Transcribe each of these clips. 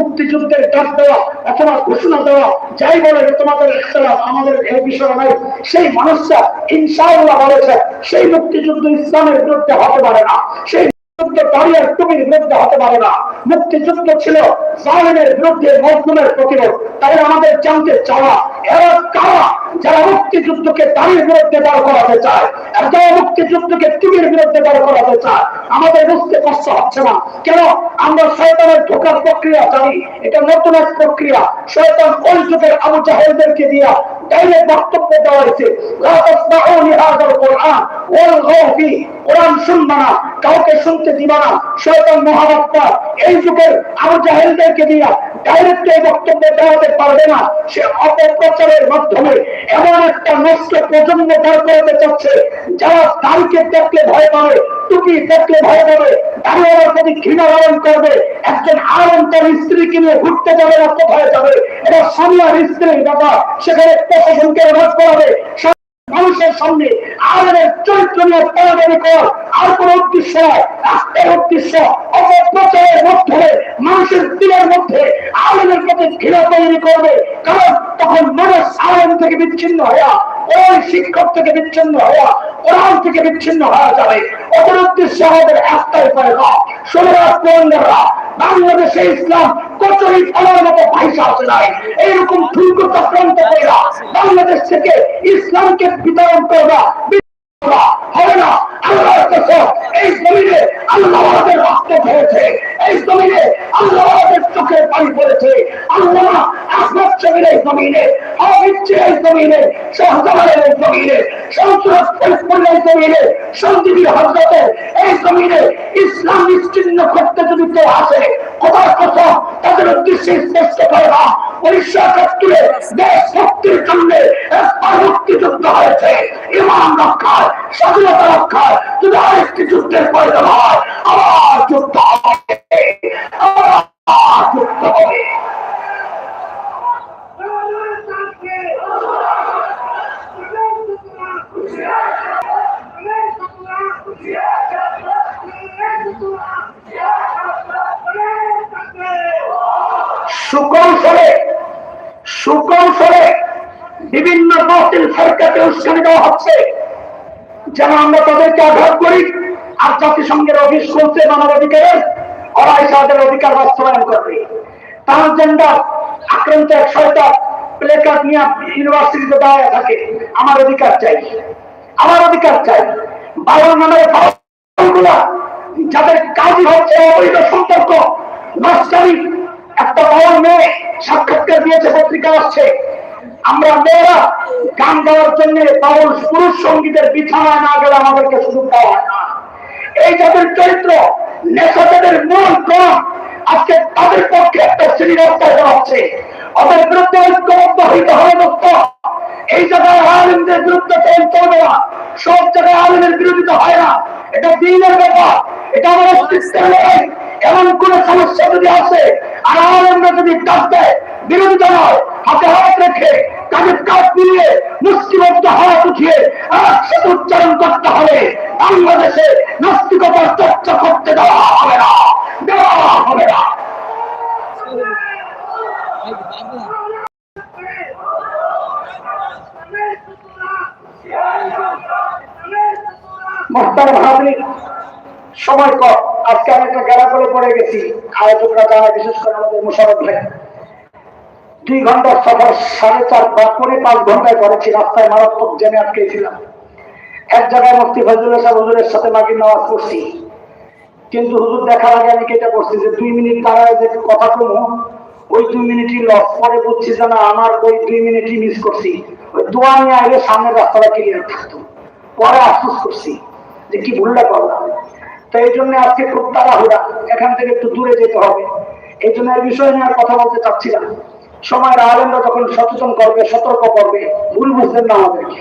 মুক্তিযুদ্ধের ডাক দেওয়া অথবা ঘোষণা দেওয়া, যাই বলে তোমাদের ইসলাম আমাদের এই বিষয় নাই। সেই মানুষটা ইনশাআল্লাহ বলেছে, সেই মুক্তিযুদ্ধ ইসলামের বিরুদ্ধে হতে পারে না। সেই মুক্তিযুদ্ধ ছিল জালেমের বিরুদ্ধে মজলুমের প্রতিরোধ। তাই আমাদের জানতে চাওয়া যারা মুক্তিযুদ্ধকে দাঁড়িয়ে বিরুদ্ধে বার করাতে চায়? আর যারা মুক্তিযুদ্ধকে তুমির বিরুদ্ধে বার করাতে চায়? আমাদের বুঝতে কষ্ট হচ্ছে না। কেন? আমরা শয়তানের ঢোকার প্রক্রিয়া জানি। এটা নতুন এক প্রক্রিয়া। শয়তান ওই যুগের আবু জাহেলদেরকে দিয়া বক্তব্য দেওয়া হয়েছে। না অপপ্রচারের মাধ্যমে এমন একটা নষ্ট প্রজন্ম দাঁড় করাতে চাচ্ছে, যারা দাড়িকে দেখলে ভয় পাবে, টুপি দেখলে ভয় পাবে দাঁড়িয়ে প্রতি ঘৃণা পালন করবে, একজন আলম তার স্ত্রীকে নিয়ে ঘুরতে যাবে না, কোথায় যাবে? এটা সেখানে প্রশাসনকে রোধ করাবে। মানুষের সামনে আলের চরিত্র নিয়ে পড়াগানি কর আর কোন উদ্দেশ্য নয় রাষ্ট্রের উদ্দেশ্য, অপপ্রচারের মাধ্যমে মানুষের দিনের মধ্যে আলেমের প্রতি ঘৃণা তৈরি করবে। কারণ তখন মানুষ আলেম থেকে বিচ্ছিন্ন হইয়া ওই শিক্ষক থেকে বিচ্ছিন্ন হইয়া কোরআন থেকে বিচ্ছিন্ন হওয়া যাবে। ওদের উদ্দেশ্য আমাদের একটাই পয়গা ষোলরাজ কোরআনরা বাংলাদেশে ইসলাম কচুরি ফলার মতো পয়সা আছে নাই। এইরকম ঠুনকো চক্রান্ত কইরা বাংলাদেশ থেকে ইসলামকে বিতরণ করবা হবে না। আল্লাহর কসম এই জমিনে আল্লাহ আমাদের রক্ত হয়েছে এই জমিনে আল্লাহ আমাদের চোখের পানি পড়েছে। আল্লাহ আহমদ শহীদ এই ইসলাম নিশ্চিন্ন করতে যদি কেউ আসে, খোদার কথা তাদের উদ্দেশ্যে স্পষ্ট করে না উনিশশো একাত্তরে দেশ একবার মুক্তিযুদ্ধ হয়েছে। ইমান রক্ষায় স্বাধীনতা রক্ষায় যদি আরেকটি যুদ্ধের প্রয়োজন হয়। যুদ্ধ হবে। আবার যুদ্ধ সুকৌশলে বিভিন্ন বাতিল সরকারকে উস্কানি দেওয়া হচ্ছে। যেন আমরা তাদেরকে আঘাত করি আর জাতিসংঘের অফিস করছে মানবাধিকারের ওরাই তাদের অধিকার বাস্তবায়ন করবে। ট্রান্সজেন্ডার আক্রান্ত এক সরকার প্লে কার্ড নিয়ে ইউনিভার্সিটিতে দাঁড়িয়ে থাকে। আমার অধিকার চাই। আমার অধিকার চাই। বাবার নামেরগুলা যাদের কাজই হচ্ছে অবৈধ সম্পর্ক নষ্টারি একটা বড় মেয়ে সাক্ষাৎকার দিয়েছে পত্রিকা আসছে। আমরা মেয়েরা গান গাওয়ার জন্য পাগল পুরুষ সঙ্গীতের বিছানায় না গেলে আমাদেরকে সুযোগ দেওয়া হয় না। এই যাদের চরিত্র নেশাদের মূল কম আজকে তাদের পক্ষে একটা শ্রেণি রাস্তায় দাঁড়াচ্ছে। ওদের বিরুদ্ধে ঐক্যবদ্ধ হইতে হবে এই জায়গায় আলিমদের বিরুদ্ধে চল চলবে না সব জায়গায় আলিমের বিরোধিতা হয় না। এটা দিনের ব্যাপার, এটা আমার অস্তিত্বের লড়াই। এমন কোন সমস্যা যদি আসে, আর আলেমরা যদি ডাক দেয়, বিরোধিতা নয়, হাতে হাত রেখে কাজের কাজ মিলিয়ে মুষ্টিবদ্ধ হাত উঠিয়ে একসাথে উচ্চারণ করতে হবে। বাংলাদেশে নাস্তিকতার চর্চা করতে দেওয়া হবে না, দেওয়া হবে না। মোহতার ভাবি সময় আজকে আমি একটা গেলা করে পড়ে গেছি, আয়োজকরা জানা, বিশেষ করে আমাদের ভাই। দুই সফর, সাড়ে চার বা পৌনে পাঁচ ঘন্টায় করেছি, রাস্তায় মারাত্মক জেনে এক জায়গায় সাহেব হুজুরের সাথে নামাজ কিন্তু হুজুর দেখার আগে আমি কেটে করছি যে দুই মিনিট দাঁড়ায় যে কথা কমু, ওই দুই মিনিটই লস পরে বুঝছি যে না, আমার ওই দুই মিনিটই মিস করছি। ওই দোয়া নিয়ে আগে সামনের রাস্তাটা ক্লিয়ার থাকতো। পরে আফসোস করছি। যে কি ভুলটা করলাম তো এই জন্য আজকে খুব তাড়াহুড়া। এখান থেকে একটু দূরে যেতে হবে। এই জন্য এই বিষয় নিয়ে আর কথা বলতে চাচ্ছিলাম সময়ের আলেমরা যখন সচেতন করবে, সতর্ক করবে, ভুল বুঝবেন না আমাদেরকে।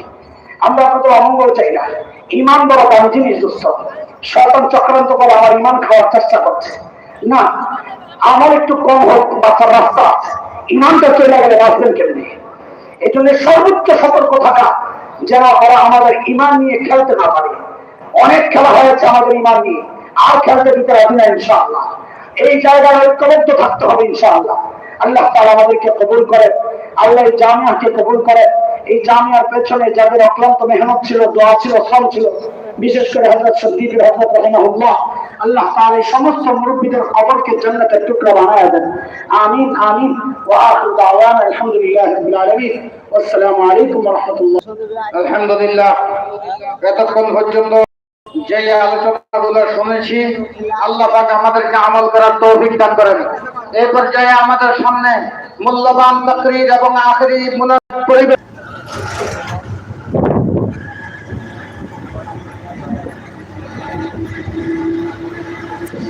আমরা আপনাদের অমঙ্গল চাই না। ইমান বড় দামি জিনিস, দোস্ত। শয়তান চক্রান্ত করে আমার ইমান খাওয়ার চেষ্টা করছে। না, আমার একটু কম হোক বাচ্চার রাস্তা আছে। ইমানটা চলে গেলে বাঁচবেন কেমনি? এই জন্য সর্বোচ্চ সতর্ক থাকা, যেন ওরা আমাদের ইমান নিয়ে খেলতে না পারে। অনেক খেলা হয়েছে আমাদের ইমান নিয়ে। আর খেলতে দিতে রাজি না ইনশাআল্লাহ। এই জায়গায় ঐক্যবদ্ধ থাকতে হবে ইনশাআল্লাহ। আল্লাহ তাআলা আমাদেরকে কবুল করে, আল্লাহ এই জামিয়াকে কবুল করে। এই জামিয়ার পেছনে যাদের অক্লান্ত মেহনত ছিল, দোয়া ছিল, শ্রম ছিল, বিশেষ করে হযরত সদ্দীক হযরত রাহিমাহুল্লাহ, আল্লাহ তাআলা এই সমস্ত মুরব্বিদের কবরকে জান্নাতের টুকরা বানায় দেন। আমিন আমিন। দাওয়ানা, আলহামদুলিল্লাহি রাব্বিল আলামিন। ওয়াসসালামু আলাইকুম ওয়া রাহমাতুল্লাহ। আলহামদুলিল্লাহ। এতক্ষণ পর্যন্ত যে আলোচনাগুলো শুনেছি, আল্লাহ আমাদেরকে আমল করার তৌফিক দান করেন। এই পর্যায়ে আমাদের সামনে মূল্যবান তকরির এবং আখরি মুনাজাত পরিবেশ